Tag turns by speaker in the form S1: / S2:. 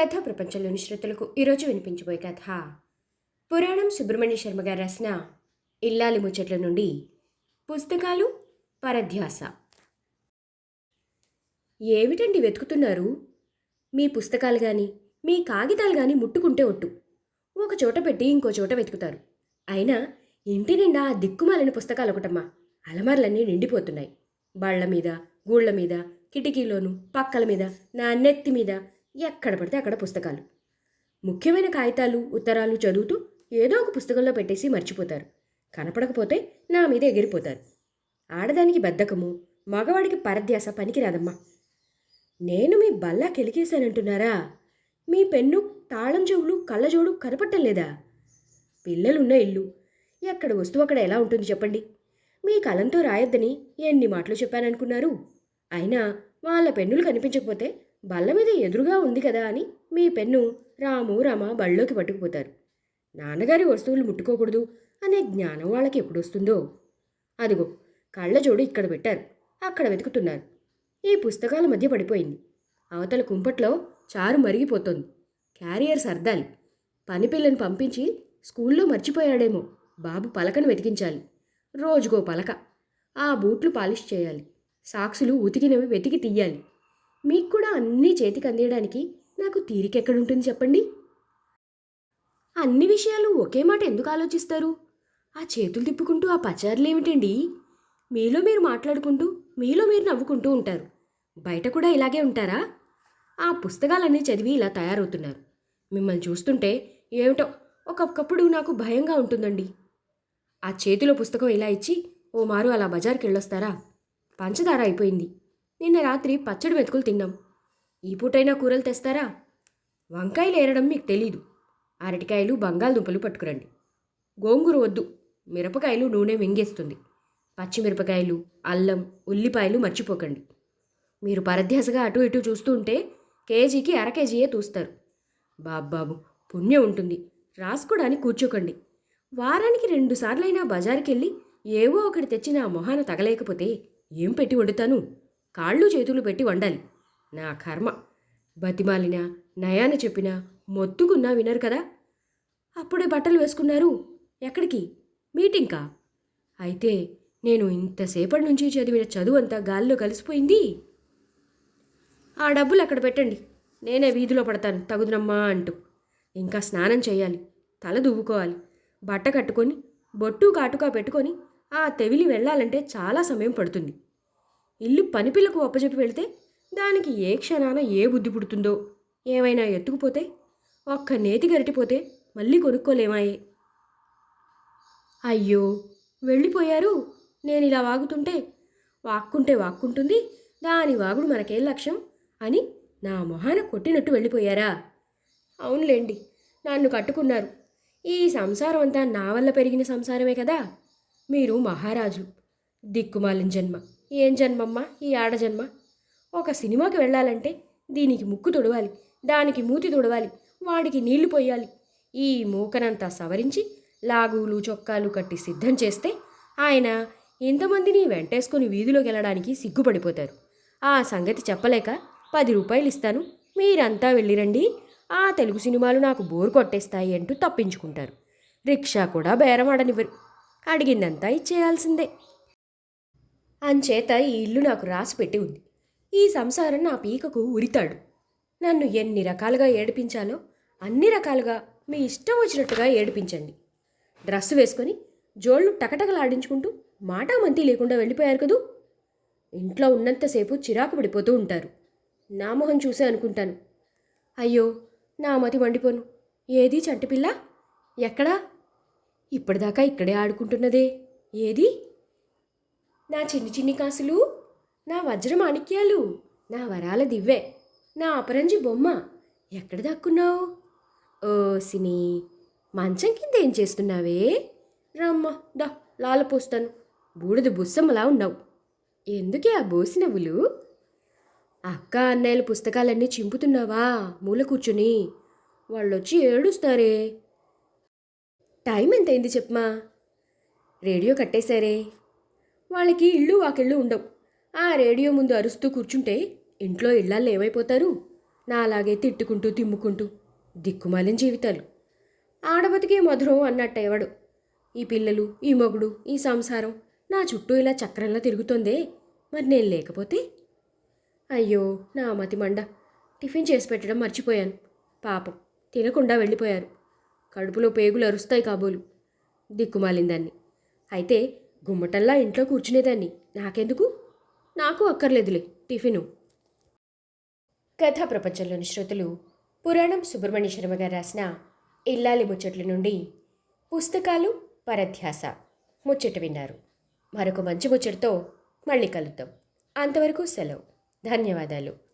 S1: కథ ప్రపంచంలోని శ్రోతలకు ఈరోజు వినిపించబోయే కథ. పురాణం సుబ్రహ్మణ్య శర్మ గారు రాసిన ఇల్లాలి ముచ్చట్ల నుండి పుస్తకాలు పరధ్యాస. ఏమిటండి వెతుకుతున్నారు? మీ పుస్తకాలు కానీ మీ కాగితాలు కానీ ముట్టుకుంటే ఒట్టు. ఒక చోట పెట్టి ఇంకో చోట వెతుకుతారు. అయినా ఇంటి నిండా ఆ దిక్కుమాలిన పుస్తకాలు ఒకటమ్మా. అలమార్లన్నీ నిండిపోతున్నాయి. బళ్ళ మీద గూళ్ళ మీద కిటికీలోను పక్కల మీద నా నెత్తి మీద ఎక్కడ పడితే అక్కడ పుస్తకాలు. ముఖ్యమైన కాగితాలు ఉత్తరాలు చదువుతూ ఏదో ఒక పుస్తకంలో పెట్టేసి మర్చిపోతారు. కనపడకపోతే నా మీద ఎగిరిపోతారు. ఆడదానికి బద్ధకము మగవాడికి పరధ్యాస పనికిరాదమ్మా. నేను మీ బల్లా కెలికేశానంటున్నారా? మీ పెన్ను తాళం చెవులు కళ్ళజోడు కనపట్టం లేదా? పిల్లలున్న ఇల్లు. ఎక్కడ వస్తువు అక్కడ ఎలా ఉంటుంది చెప్పండి? మీ కలంతో రాయొద్దని ఎన్ని మాటలు చెప్పాననుకున్నారు? అయినా వాళ్ళ పెన్నులు కనిపించకపోతే బల్ల మీద ఎదురుగా ఉంది కదా అని మీ పెన్ను రాము రామ బళ్ళలోకి పట్టుకుపోతారు. నాన్నగారి వస్తువులు ముట్టుకోకూడదు అనే జ్ఞానం వాళ్ళకి ఎప్పుడొస్తుందో అదిగో కళ్ళజోడు ఇక్కడ పెట్టారు. అక్కడ వెతుకుతున్నారు. ఈ పుస్తకాల మధ్య పడిపోయింది. అవతల కుంపట్లో చారు మరిగిపోతోంది. క్యారియర్ సర్దాలి. పని పిల్లని పంపించి స్కూల్లో మర్చిపోయాడేమో. బాబు పలకను వెతికించాలి. రోజుకో పలక. ఆ బూట్లు పాలిష్ చేయాలి. సాక్సులు ఉతికినవి వెతికి తీయాలి. మీకు కూడా అన్నీ చేతికి అందేయడానికి నాకు తీరిక ఎక్కడుంటుంది చెప్పండి. అన్ని విషయాలు ఒకే మాట ఎందుకు ఆలోచిస్తారు? ఆ చేతులు తిప్పుకుంటూ ఆ పచారులు ఏమిటండి మీలో మీరు మాట్లాడుకుంటూ మీలో మీరు నవ్వుకుంటూ ఉంటారు. బయట కూడా ఇలాగే ఉంటారా? ఆ పుస్తకాలన్నీ చదివి ఇలా తయారవుతున్నారు. మిమ్మల్ని చూస్తుంటే ఏమిటో ఒక్కొక్కప్పుడు నాకు భయంగా ఉంటుందండి. ఆ చేతిలో పుస్తకం ఇలా ఇచ్చి ఓ మారు అలా బజార్కి వెళ్ళొస్తారా పంచదార అయిపోయింది. నిన్న రాత్రి పచ్చడి మెతుకులు తిన్నాం. ఈ పూటైనా కూరలు తెస్తారా? వంకాయలు ఏరడం మీకు తెలీదు. అరటికాయలు బంగాళదుంపలు పట్టుకురండి. గోంగూర వద్దు. మిరపకాయలు నూనె వెంగేస్తుంది పచ్చిమిరపకాయలు అల్లం ఉల్లిపాయలు మర్చిపోకండి. మీరు పరధ్యాసగా అటు ఇటు చూస్తూ ఉంటే కేజీకి అర కేజీయే తూస్తారు. బాబ్బాబు పుణ్యం ఉంటుంది. రాసుకోవడానికి కూర్చోకండి. వారానికి రెండు సార్లైనా బజారుకెళ్ళి ఏవో ఒకటి తెచ్చిన ఆ మొహాన తగలేకపోతే ఏం పెట్టి వండుతాను? కాళ్ళు చేతులు పెట్టి వండాలి. నా కర్మ. బతిమాలినా నయాన చెప్పినా మొత్తుకున్నా వినరు కదా? అప్పుడే బట్టలు వేసుకున్నారు. ఎక్కడికి? మీటింగ్కా అయితే నేను ఇంతసేపటి నుంచి చదివిన చదువు అంతా గాల్లో కలిసిపోయింది. ఆ డబ్బులు అక్కడ పెట్టండి. నేనే వీధిలో పడతాను. తగుదునమ్మా అంటూ. ఇంకా స్నానం చేయాలి. తల దువ్వుకోవాలి. బట్ట కట్టుకొని బొట్టు కాటుకా పెట్టుకొని ఆ తెవిలి వెళ్ళాలంటే చాలా సమయం పడుతుంది. ఇల్లు పనిపిల్లకు అప్పచెప్పి వెళితే దానికి ఏ క్షణాన ఏ బుద్ధి పుడుతుందో? ఏమైనా ఎత్తుకుపోతే ఒక్క నేతి గరిటిపోతే మళ్ళీ కొనుక్కోలేమాయే? అయ్యో! వెళ్ళిపోయారు? నేను ఇలా వాగుతుంటే వాక్కుంటే వాక్కుంటుంది దాని వాగుడు మనకేం లక్ష్యం? అని నా మొహాన కొట్టినట్టు వెళ్ళిపోయారా? అవునులేండి నన్ను కట్టుకున్నారు. ఈ సంసారం అంతా నా వల్ల పెరిగిన సంసారమే కదా? మీరు మహారాజు దిక్కుమాలిన జన్మ. ఏం జన్మమ్మా? ఈ ఆడ జన్మ. ఒక సినిమాకి వెళ్ళాలంటే దీనికి ముక్కు తొడవాలి దానికి మూతి తొడవాలి వాడికి నీళ్ళు పోయాలి. ఈ మూకనంతా సవరించి లాగులు చొక్కాలు కట్టి సిద్ధం చేస్తే ఆయన ఇంతమందిని వెంటేసుకుని వీధిలోకి వెళ్ళడానికి సిగ్గుపడిపోతారు. ఆ సంగతి చెప్పలేక పది రూపాయలు ఇస్తాను మీరంతా వెళ్ళిరండి ఆ తెలుగు సినిమాలు నాకు బోరు కొట్టేస్తాయి అంటూ తప్పించుకుంటారు. రిక్షా కూడా బేరమాడనివ్వరు అడిగిందంతా ఇచ్చేయాల్సిందే. అంచేత ఈ ఇల్లు నాకు రాసి పెట్టి ఉంది. ఈ సంసారం నా పీకకు ఉరితాడు. నన్ను ఎన్ని రకాలుగా ఏడిపించాలో అన్ని రకాలుగా మీ ఇష్టం వచ్చినట్టుగా ఏడిపించండి. డ్రెస్సు వేసుకొని జోళ్ళు టకటకలాడించుకుంటూ మాటామంతి లేకుండా వెళ్ళిపోయారు కదూ? ఇంట్లో ఉన్నంతసేపు చిరాకు పడిపోతూ ఉంటారు. నా మొహం చూసే అనుకుంటాను. అయ్యో నా మతి మండిపోను. ఏది చంటిపిల్ల ఎక్కడా? ఇప్పటిదాకా ఇక్కడే ఆడుకుంటున్నదే. ఏది? నా చిన్ని చిన్ని కాసులు నా వజ్ర మాణిక్యాలు నా వరాల దివ్వె నా అపరంజి బొమ్మ ఎక్కడ దాక్కున్నావు? ఓ సిని మంచం కింద ఏం చేస్తున్నావే? రమ్మ దా లాల పోస్తాను. బూడిద బుస్సమ్మలా ఉన్నావు. ఎందుకే ఆ బోసి నవ్వులు? అక్క అన్నయ్యల పుస్తకాలన్నీ చింపుతున్నావా? మూల కూర్చుని. వాళ్ళొచ్చి ఏడుస్తారే? టైం ఎంతైంది చెప్పమా? రేడియో కట్టేశారే. వాళ్ళకి ఇళ్ళు వాకిళ్ళు ఉండవు. ఆ రేడియో ముందు అరుస్తూ కూర్చుంటే ఇంట్లో ఇళ్ళల్లో ఏమైపోతారు? నా అలాగే తిట్టుకుంటూ తిమ్ముకుంటూ దిక్కుమాలిన జీవితాలు. ఆడబతికే మధురం అన్నట్టు ఎవడు? ఈ పిల్లలు ఈ మొగుడు ఈ సంసారం నా చుట్టూ ఇలా చక్రంలా తిరుగుతుందే. మరి నేను లేకపోతే? అయ్యో నా మతి మండ. టిఫిన్ చేసి పెట్టడం మర్చిపోయాను. పాపం తినకుండా వెళ్ళిపోయారు. కడుపులో పేగులు అరుస్తాయి కాబోలు. దిక్కుమాలిందాన్ని. అయితే గుమ్మటల్లా ఇంట్లో కూర్చునేదాన్ని. నాకెందుకు? నాకు అక్కర్లేదులే. టిఫిను. కథా ప్రపంచంలోని శ్రోతలు పురాణం సుబ్రహ్మణ్య శర్మ గారు రాసిన ఇల్లాలి ముచ్చట్ల నుండి పుస్తకాలు పరధ్యాస ముచ్చట విన్నారు. మరొక మంచి ముచ్చటతో మళ్ళీ కలుద్దాం. అంతవరకు సెలవు. ధన్యవాదాలు.